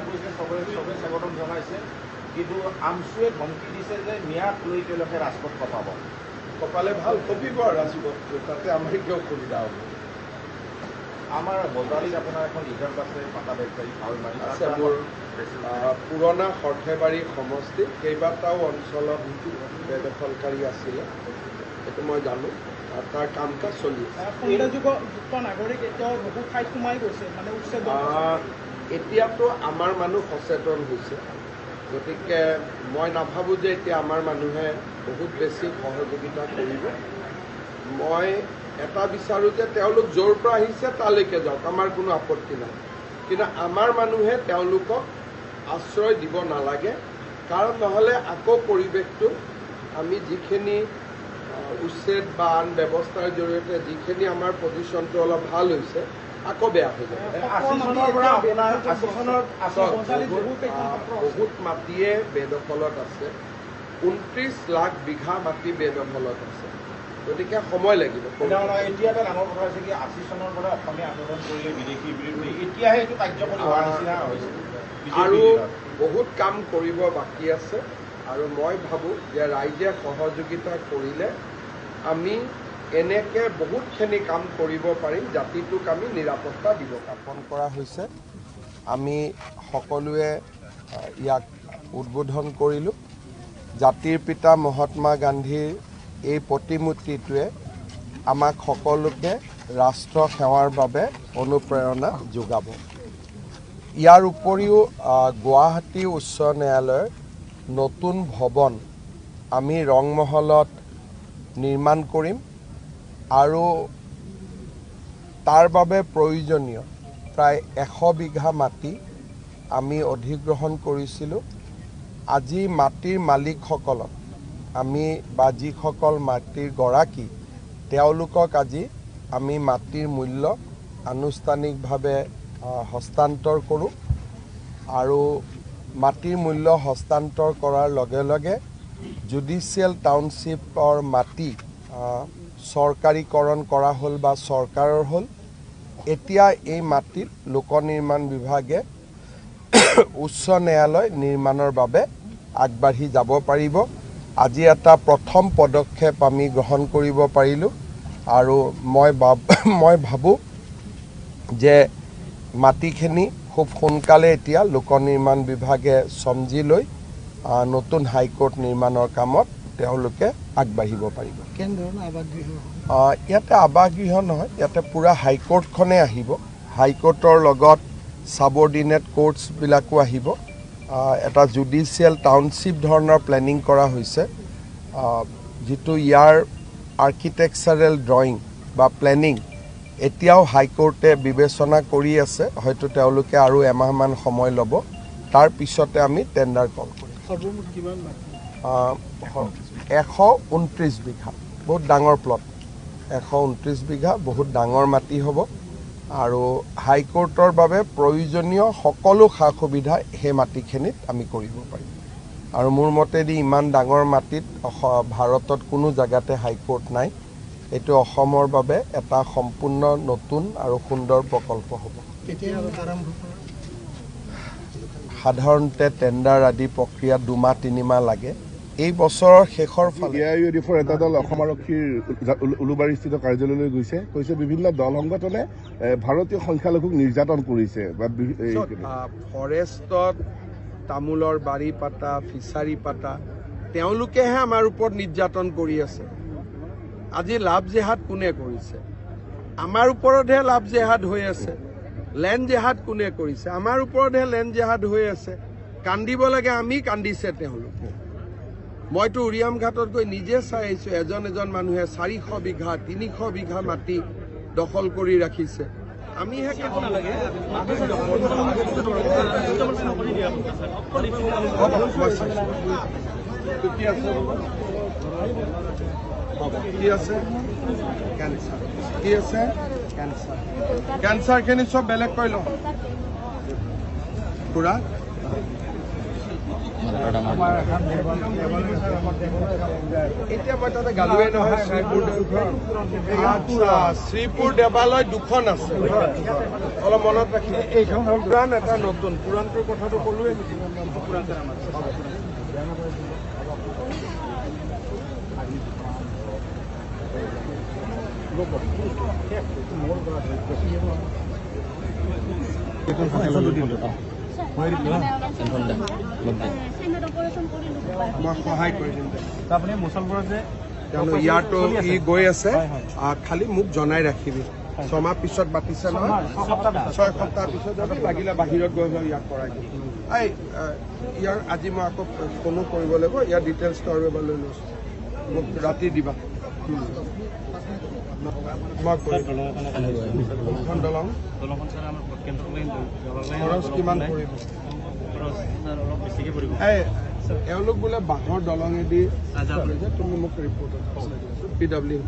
কাম কৰিছে চবৰে চবে স্বাগতম জনাইছে। কিন্তু আমচুৱে ধমকি দিছে যে মিয়াক লৈ তেওঁলোকে ৰাজপথ কপাব। কপালে ভাল কপিব আৰু ৰাজপথটো তাতে আমাৰ কিয় অসুবিধা হ'ব? আমাৰ বজালীত আপোনাৰ এখন ৰিজাৰ্ভ আছে পাতা বেগবাৰী ভাল মাৰি। আছে মোৰ পুৰণা সৰ্থেবাৰী সমষ্টি। কেইবাটাও অঞ্চলত বেদখলকাৰী আছিলে সেইটো মই জানো। আৰু তাৰ কাম কাজ চলি আছে। নাগৰিক এতিয়াও বহু ঠাইত সোমাই গৈছে মানে আহ, এতিয়াতো আমাৰ মানুহ সচেতন হৈছে। গতিকে মই নাভাবোঁ যে এতিয়া আমাৰ মানুহে বহুত বেছি সহযোগিতা কৰিব। মই এটা বিচাৰোঁ যে তেওঁলোক য'ৰ পৰা আহিছে তালৈকে যাওক আমাৰ কোনো আপত্তি নাই। কিন্তু আমাৰ মানুহে তেওঁলোকক আশ্ৰয় দিব নালাগে কাৰণ নহ'লে আকৌ পৰিৱেশটো আমি যিখিনি উচ্ছেদ বা আন ব্যৱস্থাৰ জৰিয়তে যিখিনি আমাৰ পজিশ্যনটো অলপ ভাল হৈছে আকৌ বেয়া হৈ যাব আশী চনৰ পৰা আপোনাৰ আশী চনৰ আশী চাওক, বজালীত বহুত, মাটিয়ে বেদখলত আছে। ঊনত্ৰিছ লাখ বিঘা মাটি বেদখলত আছে। গতিকে সময় লাগিব। তেনেহ'লে এতিয়া এটা ডাঙৰ কথা হৈছে কি আশী চনৰ পৰা অসমীয়া আন্দোলন কৰিলে বিদেশী বিৰোধী। এতিয়াহে এইটো কাৰ্যকৰী হোৱাৰ নিচিনা হৈছে। বিজেপি আৰু। বহুত কাম কৰিব বাকী আছে। আৰু মই ভাবোঁ যে ৰাইজে সহযোগিতা কৰিলে আমি এনেকৈ বহুতখিনি কাম কৰিব পাৰিম জাতিটোক আমি নিৰাপত্তা দিব স্থাপন কৰা হৈছে। আমি সকলোৱে ইয়াক উদ্বোধন কৰিলোঁ। জাতিৰ পিতা মহাত্মা গান্ধীৰ এই প্ৰতিমূৰ্তিটোৱে আমাক সকলোকে ৰাষ্ট্ৰ সেৱাৰ বাবে অনুপ্ৰেৰণা যোগাব। ইয়াৰ উপৰিও গুৱাহাটী উচ্চ ন্যায়ালয়ৰ নতুন ভৱন আমি ৰংমহলত নিৰ্মাণ কৰিম। আৰু তাৰ বাবে প্ৰয়োজনীয়। প্ৰায় এশ বিঘা মাটি আমি অধিগ্ৰহণ কৰিছিলোঁ। আজি মাটিৰ মালিকসকলক আমি বা যিসকল মাটিৰ গৰাকী তেওঁলোকক আজি আমি মাটিৰ মূল্য আনুষ্ঠানিকভাৱে হস্তান্তৰ কৰোঁ আৰু মাটিৰ মূল্য হস্তান্তৰ কৰাৰ লগে লগে জুডিচিয়েল টাউনশ্বিপৰ মাটি চৰকাৰীকৰণ কৰা হ'ল বা চৰকাৰৰ হ'ল এতিয়া এই মাটিত লোক নিৰ্মাণ বিভাগে উচ্চ ন্যায়ালয় নিৰ্মাণৰ বাবে আগবাঢ়ি যাব পাৰিব। আজি এটা প্ৰথম পদক্ষেপ আমি গ্ৰহণ কৰিব পাৰিলোঁ আৰু মই মই ভাবোঁ যে মাটিখিনি খুব সোনকালে এতিয়া লোক নিৰ্মাণ বিভাগে চমজি লৈ নতুন হাইকোৰ্ট নিৰ্মাণৰ কামত তেওঁলোকে আগবাঢ়িব পাৰিব। কেনেধৰণৰ আৱাসগৃহ? আহ, ইয়াতে আৱাসগৃহ নহয় ইয়াতে পূৰা হাইকোৰ্টখনে আহিব। হাইকোৰ্টৰ লগত ছাবঅৰ্ডিনেট কোৰ্টছবিলাকো আহিব। আহ, এটা জুডিচিয়েল টাউনশ্বিপ ধৰণৰ প্লেনিং কৰা হৈছে। যিটো ইয়াৰ আৰ্কিটেকচাৰেল ড্ৰয়িং বা প্লেনিং এতিয়াও হাইকোৰ্টে বিবেচনা কৰি আছে হয়তো তেওঁলোকে আৰু এমাহমান সময় ল'ব। তাৰ পিছতে আমি টেণ্ডাৰ কল কৰিম। এশ ঊনত্ৰিছ বিঘা বহুত ডাঙৰ প্লট এশ ঊনত্ৰিছ বিঘা বহুত ডাঙৰ মাটি হ'ব। আৰু হাইকোৰ্টৰ বাবে প্ৰয়োজনীয় সকলো সা সুবিধা সেই মাটিখিনিত আমি কৰিব পাৰিম। আৰু মোৰ মতেদি ইমান ডাঙৰ মাটিত ভাৰতত কোনো জেগাতে হাইকোৰ্ট নাই। এইটো অসমৰ বাবে এটা সম্পূৰ্ণ নতুন আৰু সুন্দৰ প্ৰকল্প হ'ব। সাধাৰণতে টেণ্ডাৰ আদি প্ৰক্ৰিয়া দুমাহ তিনিমাহ লাগে। এই বছৰৰ শেষৰ ফালে। এ আই ইউ ডি এফৰ এটা দল অসম আৰক্ষীৰ উল- উলুবাৰীস্থিত কাৰ্যালয়লৈ গৈছে। কৈছে বিভিন্ন দল সংগঠনে ভাৰতীয় সংখ্যালঘুক নিৰ্যাতন কৰিছে বা ফৰেষ্টত তামোলৰ বাৰী পাতা ফিচাৰী পাতা তেওঁলোকেহে আমাৰ ওপৰত নিৰ্যাতন কৰি আছে। আজি লাভ জেহাদ কোনে কৰিছে? আমাৰ ওপৰতহে লাভ জেহাদ হৈ আছে। লেণ্ড জেহাদ কোনে কৰিছে? আমাৰ ওপৰতহে লেণ্ড জেহাদ হৈ আছে। কান্দিব লাগে আমি কান্দিছে তেওঁলোকে। মইতো উৰিয়াম ঘাটত গৈ নিজে চাই আহিছোঁ। এজন এজন মানুহে চাৰিশ বিঘা তিনিশ বিঘা মাটি দখল কৰি ৰাখিছে। আমিহে। কি আছে? কেঞ্চাৰ কি আছে? কেঞ্চাৰ কেঞ্চাৰখিনি চব বেলেগ কৰি লওঁ। খুৰা? শ্ৰীপুৰ আচ্ছা দেৱালয় দুখন আছে অলপ মনত ৰাখিব এইখন হ'ল পুৰাণ এটা নতুন পুৰাণটোৰ কথাটো ক'লোৱে মই সহায় কৰি দিম দে। আপুনি মুছলপুৰত যে জানো ইয়াৰতো ই গৈ আছে। খালি মোক জনাই ৰাখিবি। ছমাহ পিছত মাতিছে নহয়। ছয় সপ্তাহ পিছত। যাবি লাগিলে বাহিৰত গৈ গৈ ইয়াক কৰাই দিম। এই ইয়াৰ আজি মই আকৌ ফোনো কৰিব লাগিব। ইয়াৰ ডিটেইলছটো আৰু এবাৰ লৈ লৈছোঁ। মোক ৰাতি দিবা। এওঁলোক বোলে বাঁহৰ দলঙেদি তুমি মোক ৰিপৰ্টত পি ডাব্লিউ